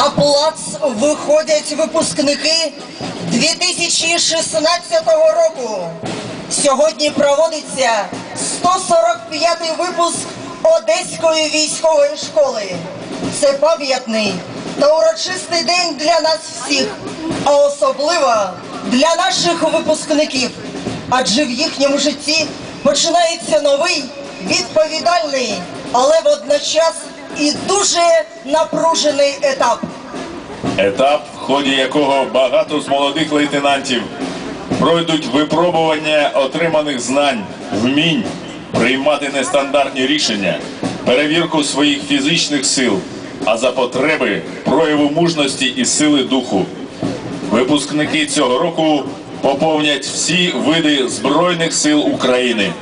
На плац виходять випускники 2016 року. Сьогодні проводиться 145-й випуск Одеської військової школи. Це пам'ятний та урочистий день для нас всіх, а особливо для наших випускників. Адже в їхньому житті починається новий, відповідальний, але водночас і дуже напружений етап. Етап, в ході якого багато з молодих лейтенантів пройдуть випробування отриманих знань, вмінь приймати нестандартні рішення, перевірку своїх фізичних сил, а за потреби прояву мужності і сили духу. Випускники цього року поповнять всі види Збройних сил України.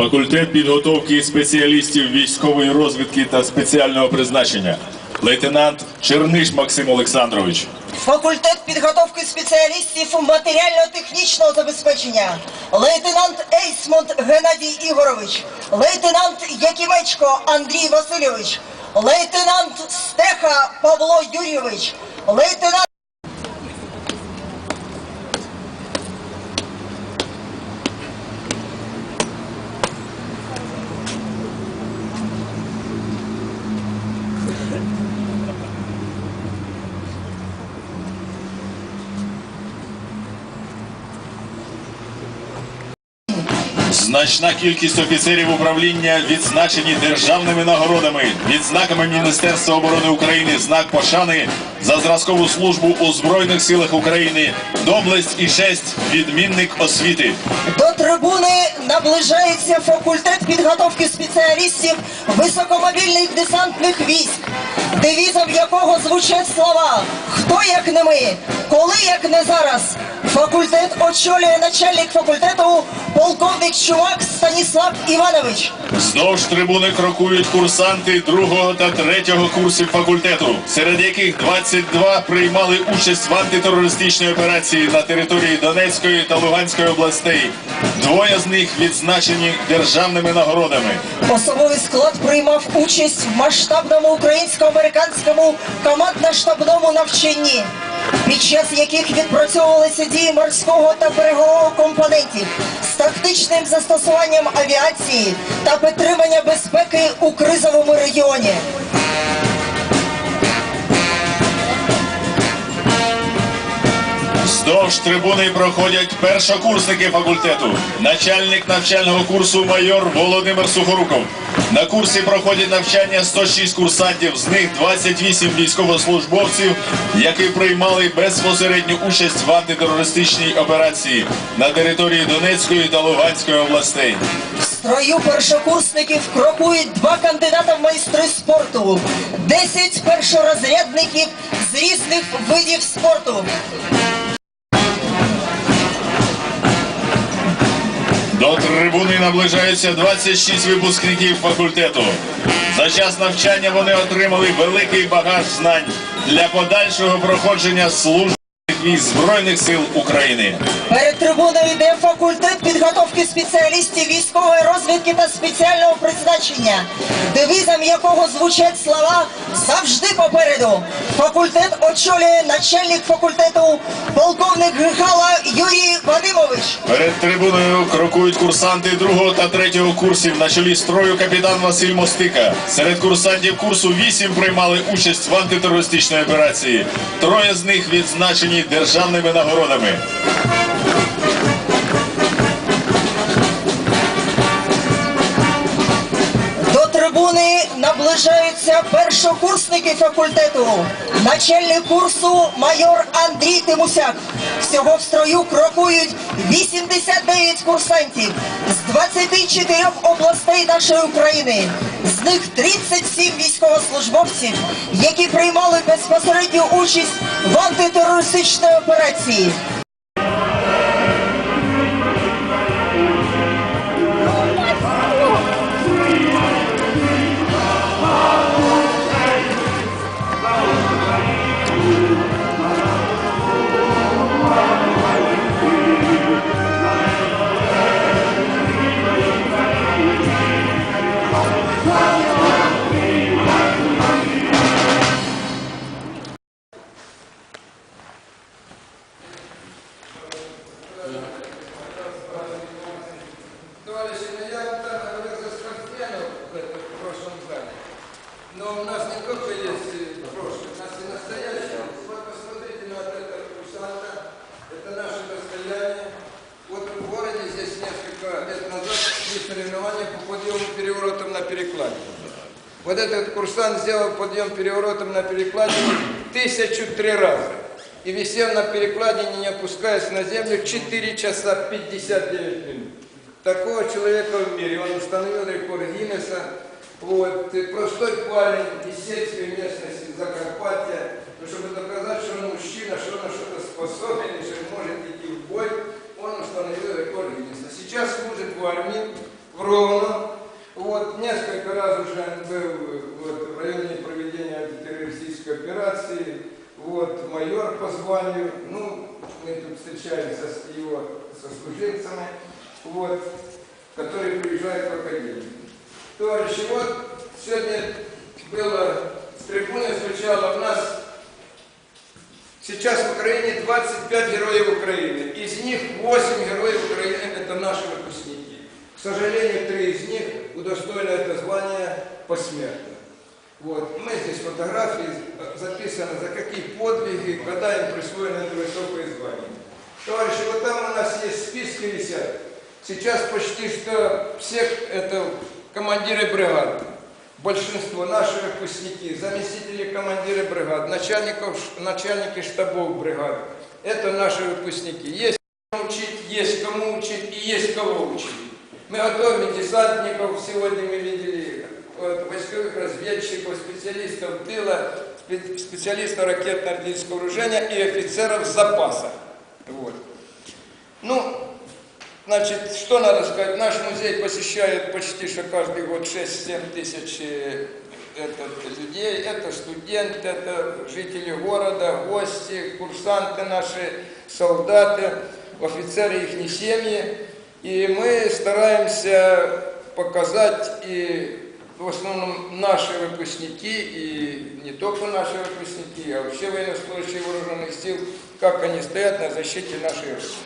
Факультет підготовки спеціалістів військової розвідки та спеціального призначення. Лейтенант Черниш Максим Олександрович. Факультет підготовки спеціалістів матеріально-технічного забезпечення. Лейтенант Ейсмонт Геннадій Ігорович. Лейтенант Якимечко Андрій Васильович. Лейтенант Стеха Павло Юрійович. Лейтенант Значна кількість офіцерів управління відзначені державними нагородами, відзнаками Міністерства оборони України, знак пошани за зразкову службу у Збройних силах України, доблесть і честь, відмінник освіти. До трибуни наближається факультет підготовки спеціалістів високомобільних десантних військ, девізом якого звучать слова Хто як не ми, коли як не зараз. Факультет очолює начальник факультету полковник Чувак Станіслав Іванович. Вздовж трибуни крокують курсанти другого та третього курсів факультету, серед яких 22 приймали участь в антитерористичній операції на території Донецької та Луганської областей. Двоє з них відзначені державними нагородами. Особовий склад приймав участь в масштабному українсько-американському командно-штабному навчанні, під час яких відпрацьовувалися дії морського та берегового компонентів з тактичним застосуванням авіації та підтримання безпеки у кризовому регіоні. Вздовж трибуни проходять першокурсники факультету, начальник навчального курсу майор Володимир Сухоруков. На курсі проходять навчання 106 курсантів, з них 28 військовослужбовців, які приймали безпосередню участь в антитерористичній операції на території Донецької та Луганської областей. В строю першокурсників крокують два кандидата в майстри спорту, 10 першорозрядників з різних видів спорту. До трибуни наближаються 26 випускників факультету. За час навчання вони отримали великий багаж знань для подальшого проходження служби військ Збройних сил України. Перед трибуною йде факультет підготовки спеціалістів військової розвідки та спеціального призначення, девізом якого звучать слова завжди попереду. Факультет очолює начальник факультету полковник Вадимович. Перед трибуною крокують курсанти другого та третього курсів на чолі строю капітан Василь Мостика. Серед курсантів курсу вісім приймали участь в антитерористичній операції. Троє з них відзначені державними нагородами. До трибуни наближаються першокурсники факультету, начальник курсу майор Андрій Тимусяк. Всього в строю крокують 89 курсантів з 24 областей нашої України. З них 37 військовослужбовців, які приймали безпосередню участь в антитерористичній операції. У нас не только есть э, прошлое, у нас и настоящее. Вот посмотрите на вот это курсанта. Это наше достояние. Вот в городе здесь несколько лет назад шли соревнования по подъему переворотом на перекладине. Вот этот курсант сделал подъем переворотом на перекладине тысячу три раза. И висел на перекладине, не опускаясь на землю, 4 часа 59 минут. Такого человека в мире. Он установил рекорд Гиннесса. Вот. И Простой парень из сельской местности Закарпатья. Но чтобы доказать, что он мужчина, что он что-то способен, что он может идти в бой, он установил рекорд Гиннесса. Сейчас служит в армии, в Ровно. Вот, несколько раз уже он был вот, в районе проведения антитеррористической операции. Вот, майор по званию. Ну, мы тут встречаемся с его сослуживцами вот, которые приезжают в академию. Товарищи, вот сегодня было с трибуны звучало у нас сейчас в Украине 25 героев Украины. Из них 8 героев Украины это наши выпускники. К сожалению, три из них удостоили это звание посмертно. Вот. Мы здесь фотографии записаны, за какие подвиги, когда им присвоено это высокое звание. Товарищи, вот там у нас есть списки висят. Сейчас почти что всех это командиры бригад. Большинство наши выпускники, заместители командиры бригад, начальников, начальники штабов бригад. Это наши выпускники. Есть кому учить, есть кому учить и есть кого учить. Мы готовим десантников, сегодня мы видели вот, войсковых разведчиков, специалистов тыла, спе- специалистов ракетно-артиллерийского вооружения и офицеров запаса. Вот. Ну, значит, что надо сказать? Наш музей посещает почти что каждый год 6-7 тысяч э, этот, людей. Это студенты, это жители города, гости, курсанты наши, солдаты, офицеры их семьи. И мы стараемся показать и в основном наши выпускники, и не только наши выпускники, а вообще военнослужащие вооруженных сил, как они стоят на защите нашей Родины.